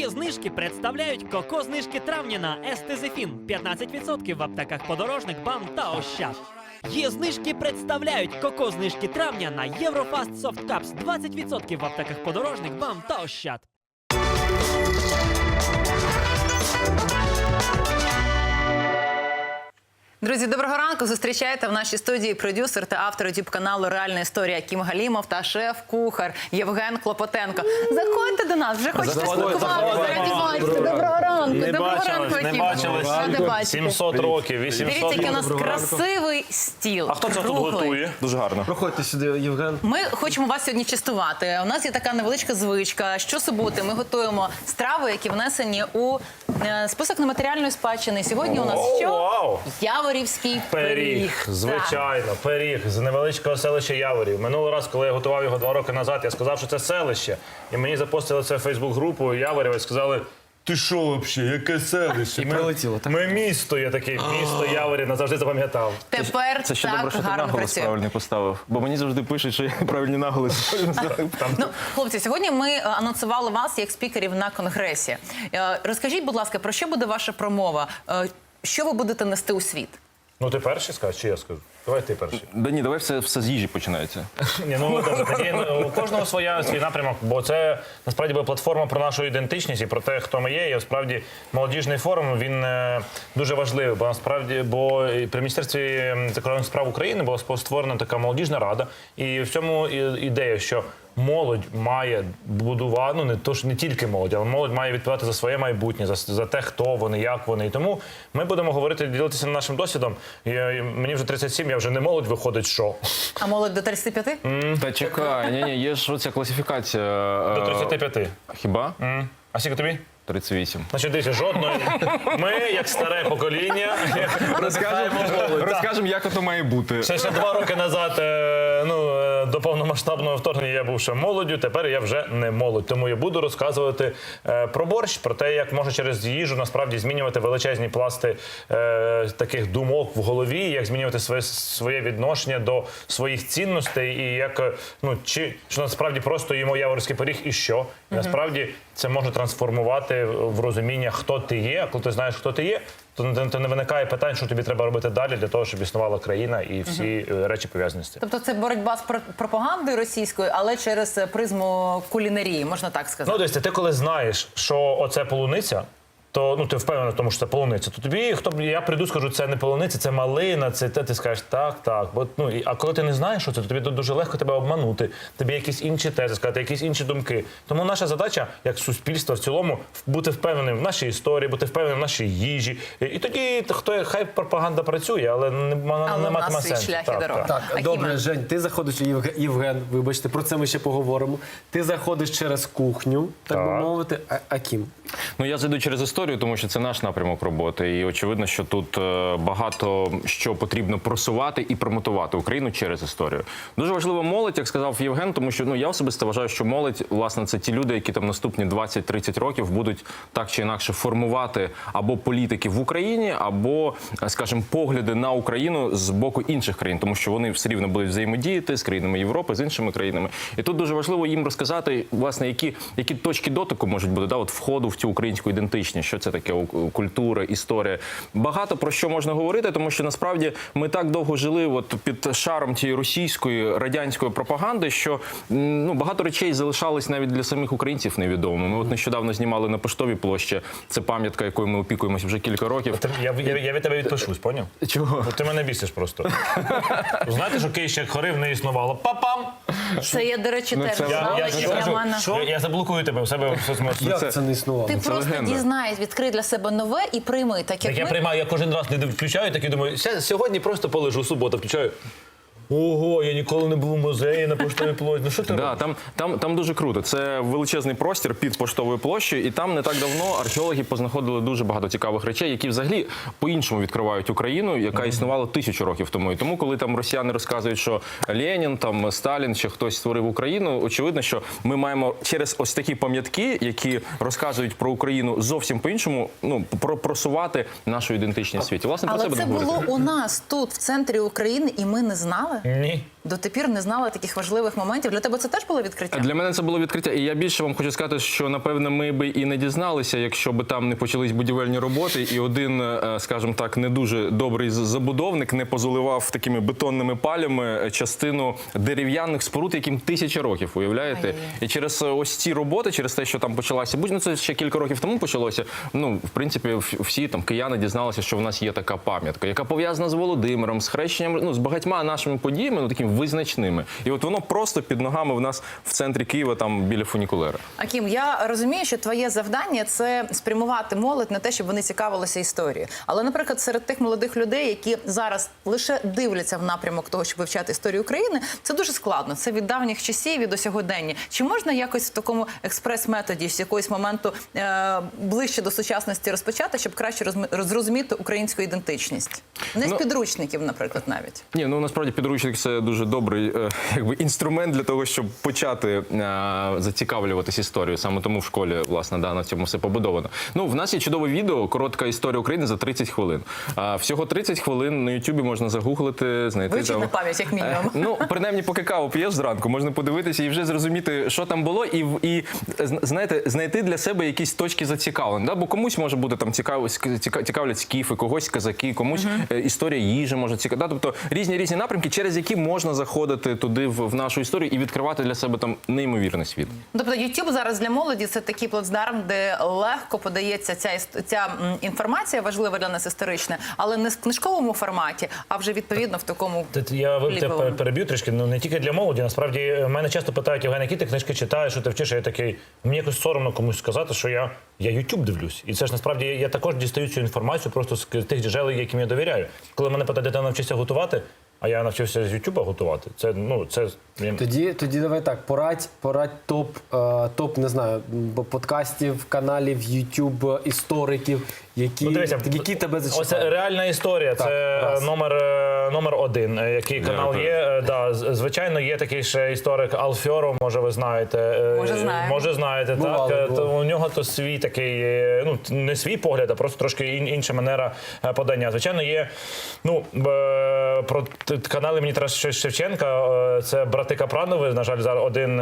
Є знижки представляють коко знижки травня на Естезефін 15% в аптеках подорожник, бам та ощад. Є знижки представляють коко знижки травня на Єврофаст Софткапс Cups 20% в аптеках подорожник, бам та ощад. Друзі, доброго ранку. Зустрічайте в нашій студії продюсер та автор youtube каналу Реальна історія Кім Галімов та шеф-кухар Євген Клопотенко. Заходьте до нас, вже хочете спілкуватися. Раді бачити. Доброго ранку. Не Доброго ранку, не бачились. Ради 700 років, 800 Дивіться, який у нас красивий стіл. А хто це тут готує? Дуже гарно. Проходьте сюди, Євген. Ми хочемо вас сьогодні частувати. У нас є така невеличка звичка. Щосуботи ми готуємо страви, які внесені у список нематеріальної спадщини. Сьогодні у нас О, що? вау! Яворівський пиріг. Пиріг, звичайно, пиріг з невеличкого селища Яворів. Минулий раз, коли я готував його два роки назад, я сказав, що це селище. І мені запостили це в Фейсбук-групу Яворів і сказали. Ти що вообще? яке селище? І прилетіло, так? Ми місто, я таке, місто Яворіна завжди запам'ятав. Тепер Це ще так добре, що ти гарно наголос працює. правильно поставив. Бо мені завжди пишуть, що я правильні наголоси. Там Ну, хлопці, сьогодні ми е, анонсували вас як спікерів на конгресі. Е, Розкажіть, будь ласка, про що буде ваша промова? Е, Що ви будете нести у світ? Ну ти перший скажеш, чи я скажу? Давай ти перший. Да ні, давай все, все з їжі починається. Ні, ну добре, тоді ну, у кожного своя свій напрямок, бо це насправді була платформа про нашу ідентичність і про те, хто ми є. І справді молодіжний форум він е, дуже важливий, бо насправді, бо і при міністерстві закордонних справ України була створена така молодіжна рада, і в цьому і- ідея, що. Молодь має будувати, ну не то ж не тільки молодь, але молодь має відповідати за своє майбутнє, за, за те, хто вони, як вони. І тому ми будемо говорити, ділитися нашим досвідом. І, е, мені вже 37, я вже не молодь виходить, що А молодь до 35? Та чекай, ні, ні, є ж оця класифікація. до е, 35. Хіба? М. А скільки тобі? 38. Значить, дивіться, жодної. Ми, як старе покоління, розкажемо. Розкажемо, як ото має бути. Ще, ще два роки назад, е, ну, е, до повномасштабного вторгнення я був ще молоддю, тепер я вже не молодь. Тому я буду розказувати е, про борщ, про те, як можна через їжу насправді змінювати величезні пласти е, таких думок в голові, як змінювати своє, своє відношення до своїх цінностей, і як е, ну чи що насправді просто їмо яворський пиріг, і що І насправді це може трансформувати в розуміння, хто ти є. А коли ти знаєш, хто ти є, то не, то не виникає питань, що тобі треба робити далі для того, щоб існувала країна і всі угу. речі пов'язані з цим. Тобто це боротьба з про- пропагандою російською, але через е, призму кулінарії, можна так сказати. Ну, дивіться, ти коли знаєш, що оце полуниця. То ну ти впевнений в тому, що це полуниця. То тобі, хто б я прийду, скажу, це не полуниця, це малина, це те. Ти скажеш так, так. Бо ну і- а коли ти не знаєш, що це, то тобі дуже легко тебе обманути. Тобі якісь інші тези, сказати, якісь інші думки. Тому наша задача, як суспільства в цілому, бути впевненим в нашій історії, бути впевненим в нашій їжі. І, і тоді хто хай пропаганда працює, але не, вона Але не матиме сенсу. Так, так. Так, добре, Жень, ти заходиш, Євген, Євген, вибачте, про це ми ще поговоримо. Ти заходиш через кухню, так, би мовити, а, а ким? Ну я зайду через історію, тому що це наш напрямок роботи. І очевидно, що тут е, багато що потрібно просувати і промотувати Україну через історію. Дуже важлива молодь, як сказав Євген, тому що ну я особисто вважаю, що молодь, власне, це ті люди, які там наступні 20-30 років будуть так чи інакше формувати або політики в Україні, або, скажімо, погляди на Україну з боку інших країн, тому що вони все рівно будуть взаємодіяти з країнами Європи, з іншими країнами. І тут дуже важливо їм розказати, власне, які, які точки дотику можуть бути да, от входу в цю українську ідентичність, що це таке культура, історія. Багато про що можна говорити, тому що насправді ми так довго жили от під шаром тієї російської радянської пропаганди, що ну багато речей залишались навіть для самих українців невідомими. Ми от нещодавно знімали на поштовій площі. Це пам'ятка, якою ми опікуємося вже кілька років. Я, я, я від тебе відпишусь, поняв? Чого? Ну, ти мене бісиш просто. Знаєте, що Київ ще хорив не існувало. Папам! Це я, до речі, Ну, теж знала. Я, я, я, для кажу, мене- я, я заблокую тебе у себе в соцмережі. Як це, не існувало? Ти це просто легенда. Відкрий для себе нове і прийми, так як Так я ми. приймаю, я кожен раз не включаю, так і думаю, «Ся- сьогодні просто полежу, субота включаю. Ого, я ніколи не був у музеї на поштовій площі. Ну що ти Да, робиш? там, там, там дуже круто. Це величезний простір під поштовою площею, і там не так давно археологи познаходили дуже багато цікавих речей, які взагалі по-іншому відкривають Україну, яка існувала тисячу років тому. І тому, коли там росіяни розказують, що Ленін, там Сталін чи хтось створив Україну, очевидно, що ми маємо через ось такі пам'ятки, які розказують про Україну зовсім по-іншому, ну про просувати нашу ідентичність в світі. Власне, про Але це це будемо говорити. було у нас тут, в центрі України, і ми не знали. Ні. Дотепер не знала таких важливих моментів. Для тебе це теж було відкриття? Для мене це було відкриття. І я більше вам хочу сказати, що напевно ми би і не дізналися, якщо би там не почались будівельні роботи, і один, е, скажімо так, не дуже добрий забудовник не позаливав такими бетонними палями е, частину дерев'яних споруд, яким тисяча років, уявляєте? Ай-яй-яй. І через е, ось ці роботи, через те, що там почалася будь, ну це ще кілька років тому почалося. Ну, в принципі, всі там кияни дізналися, що в нас є така пам'ятка, яка пов'язана з Володимиром, з хрещенням, ну з багатьма нашими подіями, ну такими визначними. І от воно просто під ногами в нас в центрі Києва, там біля фунікулера. Акім, я розумію, що твоє завдання це спрямувати молодь на те, щоб вони цікавилися історією. Але, наприклад, серед тих молодих людей, які зараз лише дивляться в напрямок того, щоб вивчати історію України, це дуже складно. Це від давніх часів і до сьогодення. Чи можна якось в такому експрес-методі з якогось моменту е, ближче до сучасності розпочати, щоб краще зрозуміти українську ідентичність? Не з Ну, підручників, наприклад, навіть. Ні, ну насправді підручник це дуже добрий е, якби інструмент для того, щоб почати е, зацікавлюватись історією. Саме тому в школі власне да, на цьому все побудовано. Ну в нас є чудове відео, коротка історія України за 30 хвилин. Всього 30 хвилин на Ютубі можна загуглити, знайти Вивчити там. на пам'ять, як мінімум. Ну, принаймні, поки каву п'єш зранку, можна подивитися і вже зрозуміти, що там було, і, і знаєте, знайти для себе якісь точки зацікавлення. Да? Бо комусь може бути там цікаво, ціка- цікавлять скіфи, когось казаки, комусь е, історія їжі може цікавити. Да? Тобто різні різні напрямки, через які можна заходити туди в, в нашу історію і відкривати для себе там неймовірний світ. Тобто YouTube зараз для молоді це такий плацдарм, де легко подається ця ця інформація важлива для нас історична, але не в книжковому форматі, а вже відповідно в такому Тут я Ліповому. переб'ю трішки. Ну не тільки для молоді. Насправді е, мене часто питають, Євген, які ти книжки читаєш, що ти вчиш. Я такий, мені якось соромно комусь сказати, що я, я YouTube дивлюсь. І це ж насправді я також дістаю цю інформацію просто з тих джерел, яким я довіряю. Коли мене питають, де ти навчився готувати, а я навчився з Ютуба готувати. Це ну це Тоді, тоді давай так, порадь, порадь топ, е, топ, не знаю, подкастів, каналів, Ютуб, істориків, які, Ну, дивися, які тебе Ось реальна історія. Так, це раз. номер, е, номер один, е, який канал Дякую. є. Е, Да, звичайно, є такий ще історик Алфьоров, може ви знаєте. Може, знаємо. Може знаєте, Бувало, так. Е. То у нього то свій такий, ну не свій погляд, а просто трошки ін- інша манера подання. Звичайно, є ну про канали мені Тарас Шевченка. Це брати Капранови. На жаль, зараз один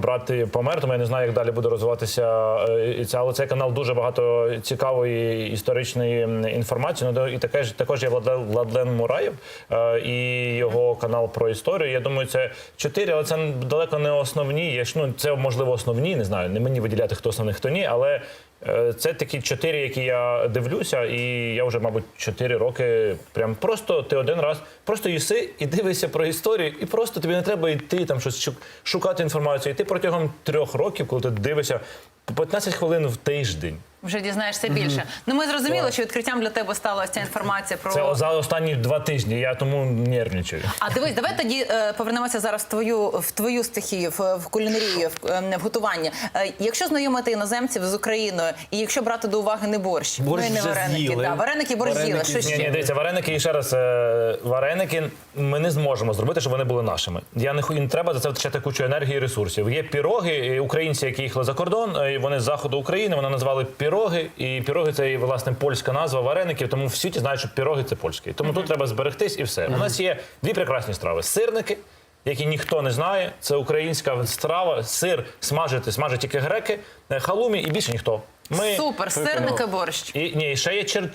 брат помер, тому я не знаю, як далі буде розвиватися. і. Але цей канал дуже багато цікавої історичної інформації. Ну, і таке ж також є Владлен, Мураєв е, і його канал про історію. Я думаю, це чотири, але це далеко не основні. Є ну це можливо основні. Не знаю, не мені виділяти хто основний, хто ні, але. е, Це такі чотири, які я дивлюся, і я вже, мабуть, чотири роки. Прям просто ти один раз просто їси і дивишся про історію, і просто тобі не треба йти там щось шукати інформацію. І ти протягом трьох років, коли ти дивишся, по 15 хвилин в тиждень. вже дізнаєшся більше. Ну ми зрозуміли, що відкриттям для тебе стала ось ця інформація про Це за останні два тижні. Я тому нервничаю. А дивись, давай тоді е, повернемося зараз в твою в твою стихію, в, в кулінарію, в, е, в готування. Е, якщо знайомити іноземців з Україною, і якщо брати до уваги не борщ, Борщ ну і не вареники, з'їли. да, вареники борщ з'їли. Вареники Що Ні, ні, дивіться, вареники і ще раз е, вареники ми не зможемо зробити, щоб вони були нашими. Я не не треба за це втрачати кучу енергії і ресурсів. Є піроги, українці, які їхали за кордон, вони з заходу України, вони назвали піроги. І піроги це і, власне польська назва вареників. Тому в світі знають, що піроги це польські. Тому тут треба зберегтись і все. У нас є дві прекрасні страви: сирники. Які ніхто не знає, це українська страва, сир смажити, смажать тільки греки, е, халумі і більше ніхто. Ми Супер, сирники борщ. і ні, ще є чер-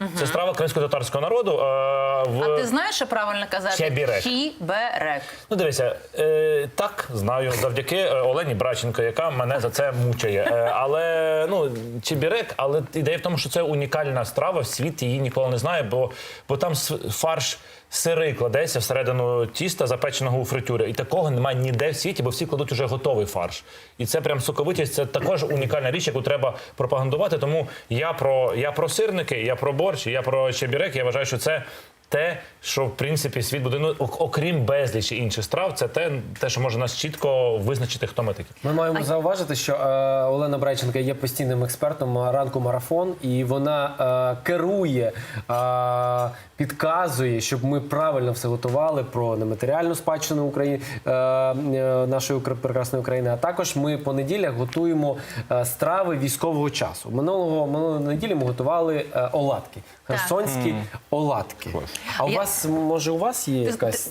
чебуреки. Це страва кримсько-татарського народу. е, в... А ти знаєш, що правильно казати? Хіберек. Хіберек. Ну, дивися, е, так знаю, завдяки е, Олені Браченко, яка мене за це мучає. Е, але ну чебірек, але ідея в тому, що це унікальна страва, світ її ніколи не знає, бо, бо там фарш. Сири кладеться всередину тіста, запеченого у фритюрі. І такого немає ніде в світі, бо всі кладуть уже готовий фарш. І це прям соковитість, це також унікальна річ, яку треба пропагандувати. Тому я про, я про сирники, я про борщ, я про чебірек. Я вважаю, що це те, що в принципі світ буде ну, окрім безлічі інших страв, це те, те, що може нас чітко визначити, хто ми такі. Ми маємо зауважити, що е, Олена Брайченка є постійним експертом ранку марафон, і вона е, керує, е, підказує, щоб ми правильно все готували про нематеріальну спадщину України е, е, нашої прекрасної України. А також ми по неділях готуємо е, страви військового часу. Минулого минулої неділі ми готували е, оладки, херсонські оладки. А у Я- вас може у вас є якась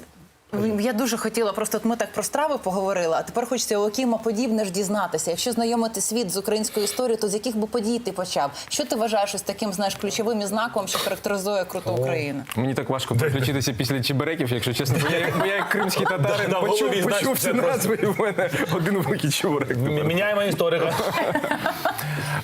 Я дуже хотіла, просто от ми так про страви поговорили, а тепер хочеться у Акіма подібне ж дізнатися. Якщо знайомити світ з українською історією, то з яких би подій ти почав? Що ти вважаєш ось таким знаєш ключовим і знаком, що характеризує круту Україну? Мені так важко переключитися після чебереків, якщо чесно. Бо я, як- бо я як кримський татарин Да, почув, голові, знаєш, почув це ці назви, і в мене один великий чебурек. Міняємо історика.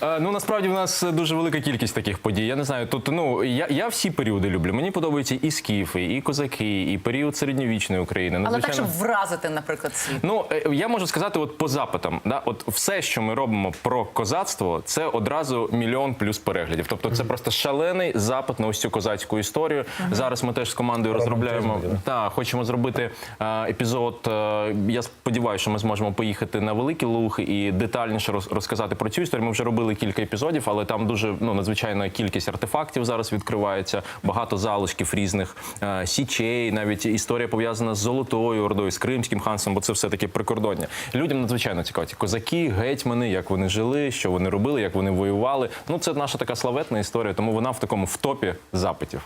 Е, Ну насправді в нас дуже велика кількість таких подій. Я не знаю. Тут ну я, я всі періоди люблю. Мені подобаються і скіфи, і козаки, і період середньовічної України. Але так, щоб вразити, наприклад, світ. Ну е, я можу сказати, от по запитам, да, от все, що ми робимо про козацтво, це одразу мільйон плюс переглядів. Тобто, це просто шалений запит на ось цю козацьку історію. Зараз ми теж з командою розробляємо. Так, хочемо зробити е, епізод. е, я сподіваюся, що ми зможемо поїхати на великі луги і детальніше роз- розказати про цю історію. Ми вже робили кілька епізодів, але там дуже ну надзвичайна кількість артефактів зараз відкривається. Багато залишків різних е, січей, навіть історія пов'язана з Золотою Ордою, з Кримським ханством, бо це все таки прикордоння. Людям надзвичайно цікаво. Ці Козаки, гетьмани, як вони жили, що вони робили, як вони воювали. Ну це наша така славетна історія, тому вона в такому в топі запитів.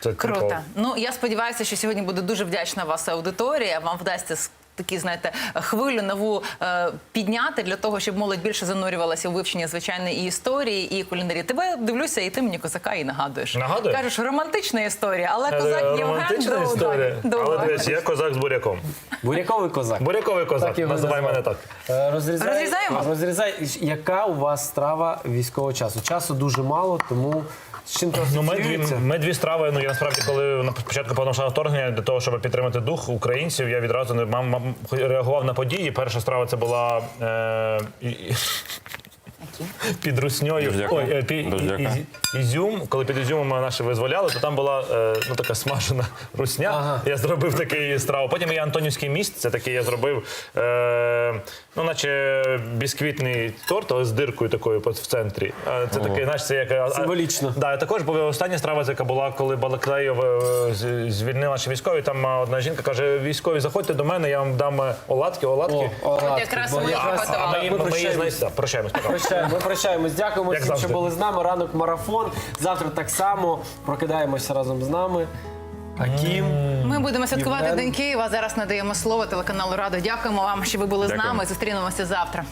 Це Круто. Ну я сподіваюся, що сьогодні буде дуже вдячна вас аудиторія. Вам вдасться такі, знаєте, хвилю нову е, підняти для того, щоб молодь більше занурювалася у вивчення звичайної і історії, і кулінарії. Тебе дивлюся, і ти мені козака і нагадуєш. Нагадую? Кажеш, романтична історія, але козак Е, Євген Романтична до історія. до Але дивись, я козак з буряком. Буряковий козак. Буряковий козак, називай мене так. Е, Розрізай, Розрізаємо? Розрізай. Яка у вас страва військового часу? Часу дуже мало, тому з чим то Ну, ми дві, асоціюється? ми дві страви. Ну я насправді, коли на початку повномасштабного вторгнення для того, щоб підтримати дух українців, я відразу не мам, мам, реагував на події. Перша страва це була е, і- і- під русньою. Ой, е, пі- Дуже і- ізюм. Коли під ізюмом наші визволяли, то там була е, ну така смажена русня. Ага. Я зробив такий страву. Потім я Антонівський міст. Це такий я зробив, е, ну наче бісквітний торт, але з диркою такою в центрі. Е, Це такий, знаєш, це як а- Символічно. Да, також була остання страва, яка була, коли Балаклеєв е, з- звільнила наші військові. Там е, одна жінка каже: військові, заходьте до мене, я вам дам е, оладки, оладки. О, оладки. якраз Бо ми а, готували. а ми, Ми ми, ми її прощаємось. знайшли. Прощаємось. пока. Прощаємо. Ми прощаємось. Дякуємо Як всім, що були з нами. Ранок марафон. Завтра так само прокидаємося разом з нами. Акім. Ми будемо святкувати Євген. День Києва. Зараз надаємо слово телеканалу Радо. Дякуємо вам, що ви були з нами. Зустрінемося завтра.